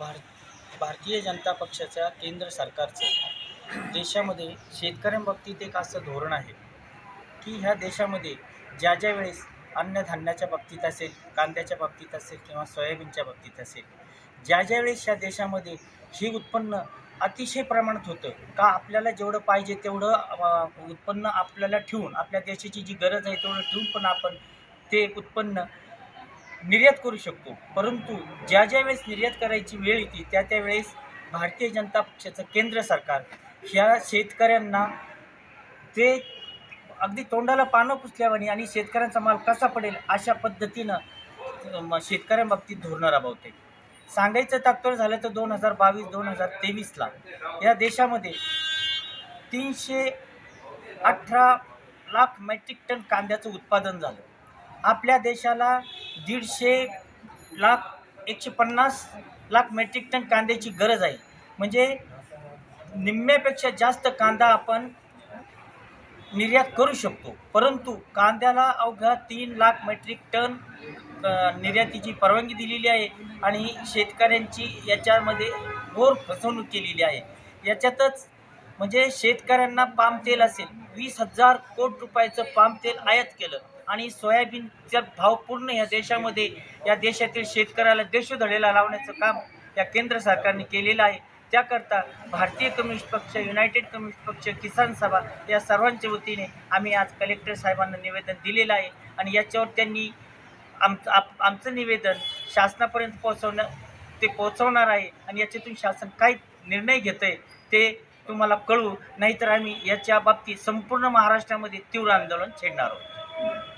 भार भारतीय जनता पक्षाच्या केंद्र सरकारचं. देशामध्ये शेतकऱ्यांबाबतीत एक असं धोरण आहे की ह्या देशामध्ये ज्या ज्या वेळेस अन्नधान्याच्या बाबतीत असेल कांद्याच्या बाबतीत असेल किंवा सोयाबीनच्या बाबतीत असेल ज्या ज्या वेळेस ह्या देशामध्ये हे उत्पन्न अतिशय प्रमाणात होतं का आपल्याला जेवढं पाहिजे तेवढं उत्पन्न आपल्याला ठेवून आपल्या देशाची जी गरज आहे तेवढं ठेवून पण आपण ते उत्पन्न निर्यात करू शकतो. परंतु ज्या ज्या वेळेस निर्यात करायची वेळ येते त्या त्या वेळेस भारतीय जनता पक्षाचं केंद्र सरकार ह्या शेतकऱ्यांना ते अगदी तोंडाला पानं पुसल्यावानी आणि शेतकऱ्यांचा माल कसा पडेल अशा पद्धतीनं शेतकऱ्यांबाबतीत धोरणं राबवते. सांगायचं तात्पर्य झालं तर दोन हजार बावीस दोन हजार तेवीसला या देशामध्ये तीनशे अठरा लाख मेट्रिक टन कांद्याचं उत्पादन झालं. आपल्या देशाला दीडशे लाख एकशे पन्नास लाख मेट्रिक टन कांद्याची गरज आहे. म्हणजे निम्म्यापेक्षा जास्त कांदा आपण निर्यात करू शकतो. परंतु कांद्याला अवघ्या तीन लाख मेट्रिक टन निर्यातीची परवानगी दिलेली आहे आणि शेतकऱ्यांची याच्यामध्ये घोर फसवणूक केलेली आहे. याच्यातच म्हणजे शेतकऱ्यांना पाम तेल असेल वीस हजार कोटी रुपयाचं पाम तेल आयात केलं. आणि सोयाबीनचा भाव पूर्ण या देशामध्ये या देशातील शेतकऱ्याला देशोधडेला लावण्याचं काम या केंद्र सरकारने केलेलं आहे. त्याकरता भारतीय कम्युनिस्ट पक्ष युनायटेड कम्युनिस्ट पक्ष किसान सभा या सर्वांच्या वतीने आम्ही आज कलेक्टर साहेबांना निवेदन दिलेलं आहे. आणि याच्यावर त्यांनी आमचं आप आमचं निवेदन शासनापर्यंत पोहोचवणं ते पोहोचवणार आहे. आणि याच्यातून शासन काय निर्णय घेतं आहे ते तुम्हाला कळवू. नाहीतर आम्ही याच्या बाबतीत संपूर्ण महाराष्ट्रामध्ये तीव्र आंदोलन छेडणार आहोत.